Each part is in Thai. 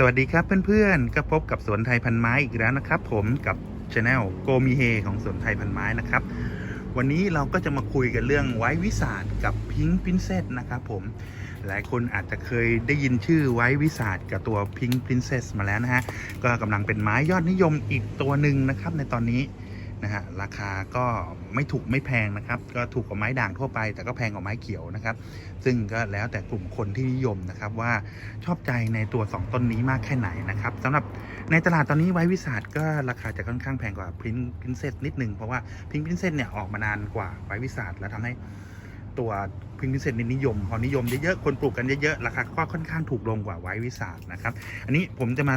สวัสดีครับเพื่อนๆ ก็พบกับสวนไทยพันไม้อีกแล้วนะครับผมกับช anel โกมีเฮของสวนไทยพันไม้นะครับ วันนี้เราก็จะมาคุยกันเรื่องไว้วิสาดกับพิงค์พินเซสนะครับผมหลายคนอาจจะเคยได้ยินชื่อไว้วิสาดกับตัวพิงค์พินเซสมาแล้วนะฮะ ก็กำลังเป็นไม้ยอดนิยมอีกตัวหนึ่งนะครับในตอนนี้ นะฮะราคาก็ไม่ถูกไม่แพงนะครับ ก็ถูกกว่าไม้ด่างทั่วไป แต่ก็แพงกว่าไม้เขียวนะครับ ซึ่งก็แล้วแต่กลุ่มคนที่นิยมนะครับว่าชอบใจในตัว 2 ต้นนี้มากแค่ไหนนะครับสำหรับในตลาดตอนนี้ไว้วิสาดก็ราคาจะค่อนข้างแพงกว่าพิงพินเซสนิดนึงเพราะว่าพิงพินเซสเนี่ยออกมานานกว่าไว้วิสาดแล้วทำให้ตัวพิงพินเซสนิยมพอนิยมเยอะๆคนปลูกกันเยอะๆราคาก็ค่อนข้างถูกลงกว่าไว้วิสาดนะครับ อันนี้ผมจะมา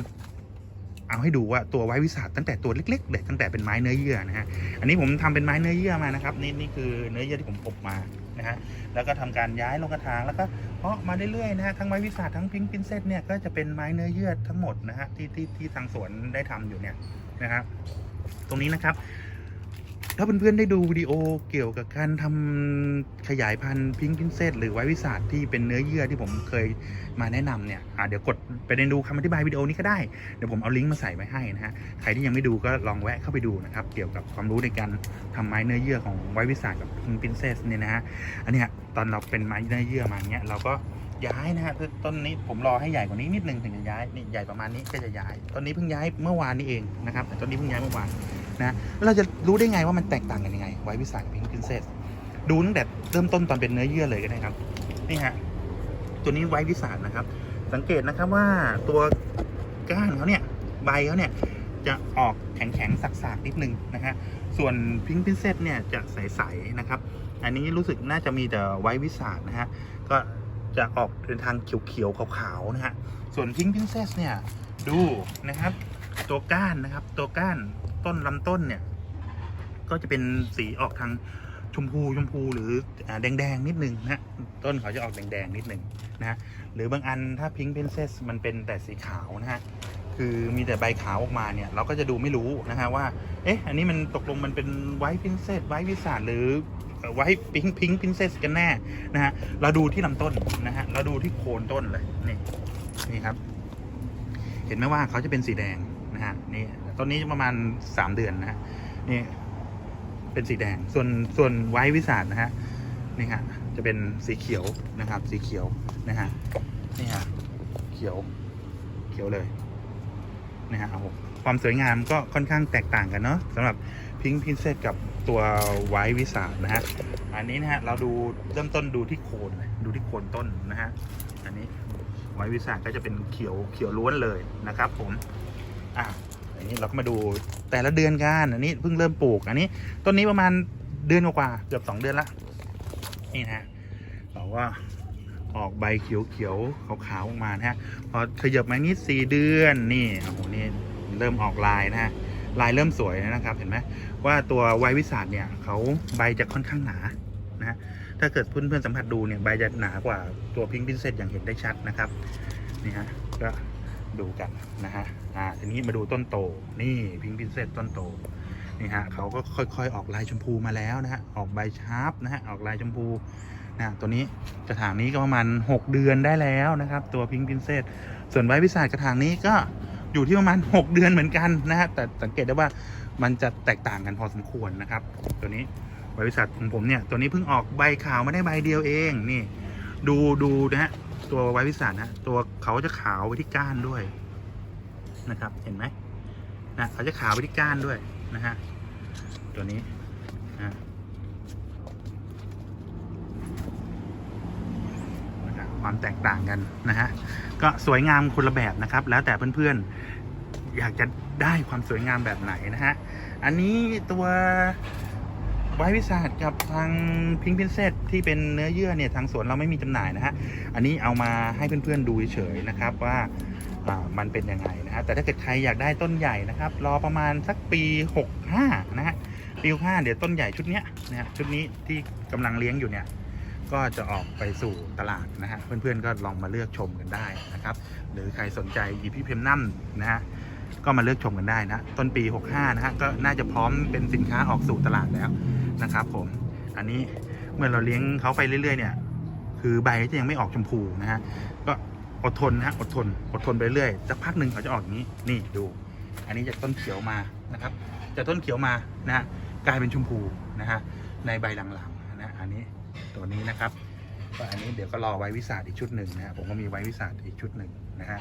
เอาให้ดูว่าตัวไว้วิสาตั้งแต่ตัวเล็กๆเลยตั้งแต่เป็นไม้เนื้อเยื่อนะฮะอันนี้ผมทำเป็นไม้เนื้อเยื่อมานะครับนี่นี่คือเนื้อเยื่อที่ผมอบมานะฮะแล้วก็ทำการย้ายลงกระถางแล้วก็เพาะมาเรื่อยๆนะฮะทั้งไม้วิสาทั้งพิงพินเซตเนี่ยก็จะเป็นไม้เนื้อเยื่อทั้งหมดนะฮะที่ที่ที่ทางสวนได้ทำอยู่เนี่ยนะครับตรงนี้นะครับ ถ้าเพื่อนๆได้ดูวิดีโอเกี่ยวกับการทำขยายพันธุ์พิงพินเซตหรือไววิสาที่เป็นเนื้อเยื่อที่ผมเคยมาแนะนำเนี่ยเดี๋ยวกดไปเรียนดูคำอธิบายวิดีโอนี้ก็ได้ เดี๋ยวผมเอาลิงก์มาใส่ไว้ให้นะฮะ ใครที่ยังไม่ดูก็ลองแวะเข้าไปดูนะครับ เกี่ยวกับความรู้ในการทำไม้เนื้อเยื่อของไววิสากับพิงพินเซสเนี่ยนะฮะ อันนี้ตอนเราเป็นไม้เนื้อเยื่อมาเนี้ยเราก็ย้ายนะฮะคือต้นนี้ผมรอให้ใหญ่กว่านี้นิดนึงถึงจะย้ายนี่ใหญ่ประมาณนี้ก็จะย้าย ต้นนี้เพิ่งย้ายเมื่อวานนี้เองนะครับต้นนี้เพิ่งย้ายเมื่อวาน นะแล้วเราจะรู้ได้ไงว่ามันแตกต่างกันยังไง ไว้วิสากับพิงค์พินเซสดูตั้งแต่เริ่มต้นตอนเป็นเนื้อเยื่อเลยก็ได้ครับ นี่ฮะ ตัวนี้ไว้วิสานะครับ สังเกตนะครับว่าตัวก้านเขาเนี่ย ใบเขาเนี่ยจะออกแข็งๆสักๆนิดนึงนะฮะ ส่วนพิงค์พินเซตเนี่ยจะใสๆนะครับ อันนี้รู้สึกน่าจะมีแต่ไว้วิสาดนะฮะ ก็จะออกเป็นทางเขียวๆขาวๆนะฮะ ส่วนพิงค์พินเซสเนี่ยดูนะครับ ตัวก้านนะครับ ตัวก้าน ต้นลำต้นเนี่ย ก็จะเป็นสีออกทางชมพูชมพูหรืออ่าแดงนิดนึงนะฮะต้นเขาจะออกแดงๆนิดนึงนะฮะหรือบางอันถ้าพิง k ์ r พ n เซสมันเป็นแต่สีขาวนะฮะคือมีแต่ใบขาวออกมาเนี่ย เราก็จะดูไม่รู้นะฮะว่า เอ๊ะ อันนี้มันตกลงมันเป็นไวท์พินเซสไวท์วิสาหรือไวท์พิงค์พิงค์พินเซสกันแน่นะฮะเราดูที่ลำต้นนะฮะเราดูที่โคนต้นเลยนี่นี่ครับ เห็นไหมว่าเขาจะเป็นสีแดงนะฮะนี่ ต้นนี้ประมาณสามเดือนนะฮะนี่ เป็นสีแดง ส่วนส่วนไวท์วิสาดนะฮะนี่ฮะจะเป็นสีเขียวนะครับ สีเขียวนะฮะนี่ฮะเขียว เขียวเลยนะฮะเอาความสวยงามก็ค่อนข้างแตกต่างกันเนาะสำหรับพิง k ์พินเซตกับตัวไวท์วิสาดนะฮะอันนี้นะฮะเราดูเริ่มต้นดูที่โคนดูที่โคนต้นนะฮะอันนี้ไวท์วิสาดก็จะเป็นเขียวเขียวล้วนเลยนะครับผมอะ อันนี้เราก็มาดูแต่ละเดือนกันอันนี้เพิ่งเริ่มปลูก อันนี้ต้นนี้ประมาณเดือนกว่าเกือบสองเดือนละนี่นะบอกว่าออกใบเขียวๆขาวๆออกมานะฮะพอขยับมานิดสี่เดือนนี่โอ้โหนี่เริ่มออกลายนะฮะลายเริ่มสวยนะครับเห็นไหมว่าตัวไววิสาดเนี่ยเขาใบจะค่อนข้างหนานะฮะถ้าเกิดเพื่อนๆสัมผัสดูเนี่ยใบจะหนากว่าตัวพิงค์พินเซตอย่างเห็นได้ชัดนะครับนี่ฮะก็ ดูกันนะฮะ อ่า ทีนี้มาดูต้นโต นี่พิงค์พินเซตต้นโต นี่ฮะเขาก็ค่อยๆ ออกลายชมพูมาแล้วนะฮะ ออกใบชาร์ปนะฮะ ออกลายชมพูนะตัวนี้กระถางนี้ก็ประมาณ 6 เดือนได้แล้วนะครับ ตัวพิงค์พินเซตส่วนไว้พิศาจกระถางนี้ก็อยู่ที่ประมาณ 6 เดือนเหมือนกันนะฮะ แต่สังเกตได้ว่ามันจะแตกต่างกันพอสมควรนะครับ ตัวนี้ไว้พิศาจของผมเนี่ย ตัวนี้เพิ่งออกใบขาวมาได้ใบเดียวเอง นี่ ดูดูนะฮะ ตัวไวพิศาจนะตัวเขาจะขาวไปที่ก้านด้วยนะครับ เห็นไหมนะเขาจะขาวไปที่ก้านด้วยนะฮะตัวนี้นะความแตกต่างกันนะฮะก็สวยงามคนละแบบนะครับ แล้วแต่เพื่อนๆอยากจะได้ความสวยงามแบบไหนนะฮะอันนี้ตัว ไวท์วิสาดกับทางพิงพินเซตที่เป็นเนื้อเยื่อเนี่ยทางสวนเราไม่มีจำหน่ายนะฮะ อันนี้เอามาให้เพื่อนๆดูเฉยๆนะครับว่ามันเป็นยังไงนะฮะแต่ถ้าเกิดใครอยากได้ต้นใหญ่นะครับ รอประมาณสักปี 65 นะฮะปี65เดี๋ยวต้นใหญ่ชุดเนี้ยนะฮะชุดนี้ที่กำลังเลี้ยงอยู่เนี่ยก็จะออกไปสู่ตลาดนะฮะเพื่อนๆก็ลองมาเลือกชมกันได้นะครับ หรือใครสนใจอีพี่เพมนัมนะฮะก็มาเลือกชมกันได้นะ ต้นปี 65 นะฮะก็น่าจะพร้อมเป็นสินค้าออกสู่ตลาดแล้ว นะครับผมอันนี้เมื่อเราเลี้ยงเขาไปเรื่อย ๆ เนี่ย คือใบจะยังไม่ออกชมพูนะฮะก็อดทนนะฮะอดทนอดทนไปเรื่อยสักพักหนึ่งเขาจะออกอย่างนี้นี่ดู อันนี้จากต้นเขียวมานะครับจากต้นเขียวมานะฮะกลายเป็นชมพูนะฮะในใบหลังๆนะอันนี้ตัวนี้นะครับก็อันนี้เดี๋ยวก็รอไว้วิสาดอีกชุดหนึ่งนะฮะผมก็มีไว้วิสาดอีกชุดหนึ่งนะฮะ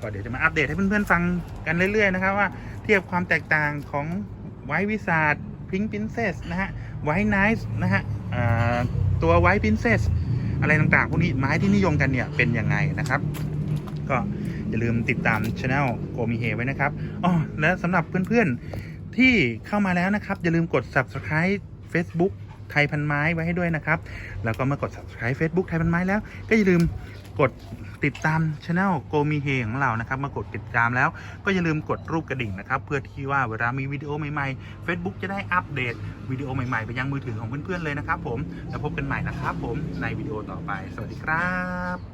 ก็เดี๋ยวจะมาอัปเดตให้เพื่อนๆฟังกันเรื่อยๆนะครับว่าเทียบความแตกต่างของไว้วิสาด พิงค์พินเซสนะฮะไวท์ไนท์นะฮะตัวไวท์พินเซสอะไรต่างๆ พวกนี้ไม้ที่นิยมกันเนี่ยเป็นยังไงนะครับ ก็อย่าลืมติดตามช anel โกมิเฮไว้นะครับอ๋อและสำหรับเพื่อนๆที่เข้ามาแล้วนะครับ อย่าลืมกด subscribe Facebook ไทยพันไม้ไว้ให้ด้วยนะครับ แล้วก็เมื่อกด subscribe Facebook ไทยพันไม้แล้ว ก็อย่าลืมกดติดตามช anel โกมีเฮของเรานะครับ มากดติดตามแล้วก็อย่าลืมกดรูปกระดิ่งนะครับ เพื่อที่ว่าเวลามีวิดีโอใหม่ๆ Facebook จะได้อัปเดตวิดีโอใหม่ๆ ไปยังมือถือของเพื่อนๆเลยนะครับผม แล้วพบกันใหม่นะครับผมในวิดีโอต่อไป สวัสดีครับ